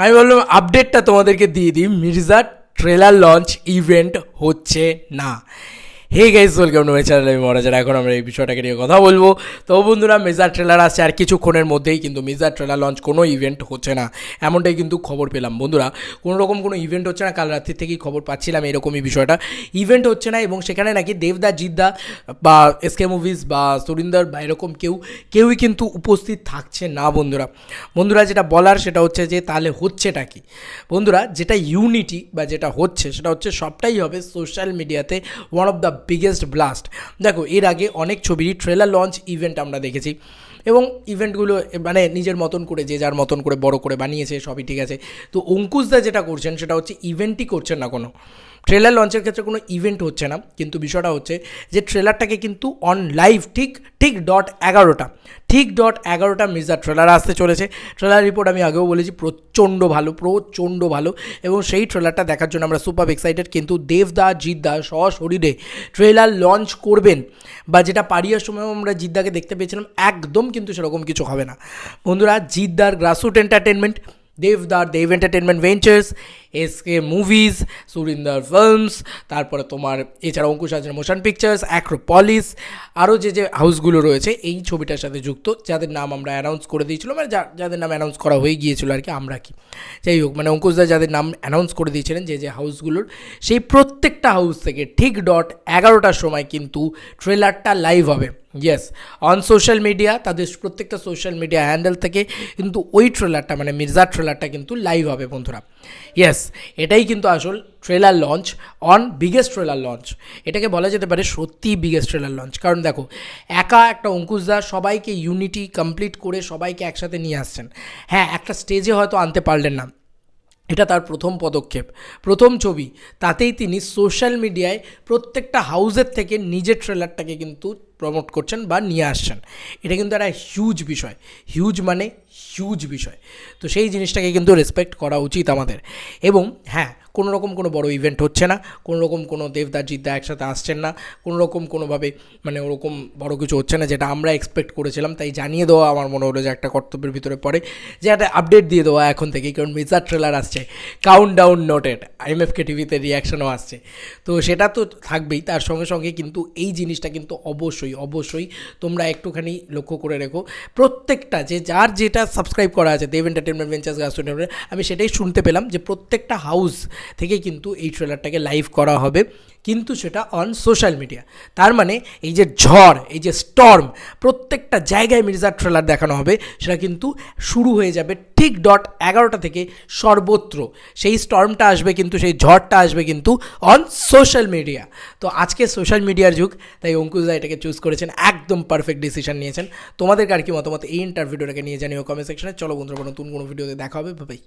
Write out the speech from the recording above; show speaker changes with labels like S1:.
S1: আমি বললাম আপডেটটা তোমাদেরকে দিয়ে দিই মির্জা ট্রেলার লঞ্চ ইভেন্ট হচ্ছে না। Hey guys welcome to my channel আমি মহারাজার এখন আমরা এই বিষয়টাকে নিয়ে কথা বলব। তো বন্ধুরা মেজার ট্রেলার আসছে আর কিছুক্ষণের মধ্যেই কিন্তু মেজার ট্রেলার লঞ্চ কোনো ইভেন্ট হচ্ছে না। এমনটাই কিন্তু খবর পেলাম। বন্ধুরা, কোনো রকম কোনো ইভেন্ট হচ্ছে না, কাল রাত্রির থেকেই খবর পাচ্ছিলাম এরকমই বিষয়টা। ইভেন্ট হচ্ছে না এবং সেখানে নাকি দেবদা জিদ্দা বা এসকে মুভিজ বা সুরিন্দর বা এরকম কেউ, কেউই কিন্তু উপস্থিত থাকছে না বন্ধুরা। বন্ধুরা, যেটা বলার সেটা হচ্ছে যে, তাহলে হচ্ছেটা কি? বন্ধুরা, যেটা ইউনিটি বা যেটা হচ্ছে, সেটা হচ্ছে সবটাই হবে সোশ্যাল মিডিয়াতে one of the biggest blast দেখো, এর আগে অনেক ছবিরই ট্রেলার লঞ্চ ইভেন্ট আমরা দেখেছি। এবং ইভেন্টগুলো মানে নিজের মতন করে, যে যার মতন করে বড় করে বানিয়েছে, সবই ঠিক আছে। তো অঙ্কুশদা যেটা করছেন, সেটা হচ্ছে ইভেন্টই করছেন না কোনো। ট্রেলার লঞ্চের ক্ষেত্রে কোনো ইভেন্ট হচ্ছে না, কিন্তু বিষয়টা হচ্ছে যে ট্রেলারটাকে কিন্তু অন লাইভ ঠিক ঠিক ডট এগারোটা, ঠিক ডট এগারোটা মির্জার ট্রেলার আসতে চলেছে। ট্রেলার রিপোর্ট আমি আগেও বলেছি, প্রচণ্ড ভালো প্রচণ্ড ভালো এবং সেই ট্রেলারটা দেখার জন্য আমরা সুপার এক্সাইটেড কিন্তু দেবদা জিদ্দা সশরীরে ট্রেলার লঞ্চ করবেন বা যেটা পারিয়ার সময়ও আমরা জিদ্দাকে দেখতে পেয়েছিলাম, একদম কিন্তু সেরকম কিছু হবে না। বন্ধুরা জিদ্দার গ্রাসরুট এন্টারটেনমেন্ট দেবদার, Dev Entertainment Ventures SK Movies Surinder Films তারপরে তোমার এছাড়া অঙ্কুশ হাজার মোশন পিকচার্স অ্যাক্রোপলিস আরও যে যে হাউসগুলো রয়েছে, এই ছবিটার সাথে যুক্ত, যাদের নাম আমরা অ্যানাউন্স করে দিয়েছিলো মানে যাদের নাম অ্যানাউন্স করা হয়ে গিয়েছিল আর কি, আমরা কি। যাই হোক মানে অঙ্কুশদা যাদের নাম অ্যানাউন্স করে দিয়েছিলেন, যে যে হাউসগুলোর সেই প্রত্যেকটা হাউস থেকে ঠিক ডট এগারোটার সময় কিন্তু ট্রেলারটা লাইভ হবে। ইয়েস অন সোশ্যাল মিডিয়া তাদের প্রত্যেকটা সোশ্যাল মিডিয়া হ্যান্ডেল থেকে কিন্তু ওই ট্রেলারটা মানে মির্জার ট্রেলারটা কিন্তু লাইভ হবে বন্ধুরা। ইয়েস এটাই কিন্তু আসল trailer launch on biggest trailer launch এটাকে বলা যেতে পারে সত্যিই বিগেস্ট ট্রেলার লঞ্চ কারণ দেখো, একা একটা অঙ্কুশদা সবাইকে ইউনিটি কমপ্লিট করে সবাইকে একসাথে নিয়ে আসছেন। হ্যাঁ একটা স্টেজে হয়তো আনতে পারলেন না। এটা তার প্রথম পদক্ষেপ। প্রথম ছবি, তাতেই তিনি সোশ্যাল মিডিয়ায় প্রত্যেকটা হাউসের থেকে নিজের ট্রেলারটাকে কিন্তু প্রমোট করছেন বা নিয়ে আসছেন। এটা কিন্তু একটা হিউজ বিষয়। হিউজ মানে হিউজ বিষয়। তো সেই জিনিসটাকে কিন্তু রেসপেক্ট করা উচিত আমাদের। এবং হ্যাঁ কোনো রকম কোনো বড় ইভেন্ট হচ্ছে না কোনো রকম কোনো দেবদার জিদ্দা একসাথে আসছেন না কোনো রকম কোনোভাবে মানে ওরকম বড় কিছু হচ্ছে না যেটা আমরা এক্সপেক্ট করেছিলাম, তাই জানিয়ে দেওয়া আমার মনে হলো যে একটা কর্তব্যের ভিতরে পড়ে, যে একটা আপডেট দিয়ে দেওয়া এখন থেকেই, কারণ মিজার ট্রেলার আসছে কাউন্ট ডাউন নোটেড আইএমএফকে টিভিতে রিয়াকশনও আসছে। তো সেটা তো থাকবেই, তার সঙ্গে সঙ্গে কিন্তু এই জিনিসটা কিন্তু অবশ্যই অবশ্যই তোমরা একটুখানি লক্ষ্য করে রেখো, প্রত্যেকটা যে যার যেটা সাবস্ক্রাইব করা আছে, দেব এন্টারটেনমেন্ট ভেঞ্চার্স গাছ আমি সেটাই শুনতে পেলাম যে প্রত্যেকটা হাউস থেকে কিন্তু এই ট্রেলারটাকে লাইভ করা হবে। কিন্তু সেটা অন সোশ্যাল মিডিয়া তার মানে এই যে ঝড়, এই যে স্টর্ম প্রত্যেকটা জায়গায় মির্জার ট্রেলার দেখানো হবে। সেটা কিন্তু শুরু হয়ে যাবে ঠিক ডট এগারোটা থেকে সর্বত্র। সেই স্টর্মটা আসবে কিন্তু, সেই ঝড়টা আসবে কিন্তু অন সোশ্যাল মিডিয়া তো আজকে সোশ্যাল মিডিয়ার যুগ, তাই অঙ্কুশদা এটাকে চুজ করেছেন, একদম পারফেক্ট ডিসিশন নিয়েছেন। তোমাদের আর কি মতামত? এই ইন্টারভিউটাকে নিয়ে জানিও কমেন্ট সেকশনে চলো বন্ধুরা, নতুন কোনো ভিডিওতে দেখা হবে। ভাই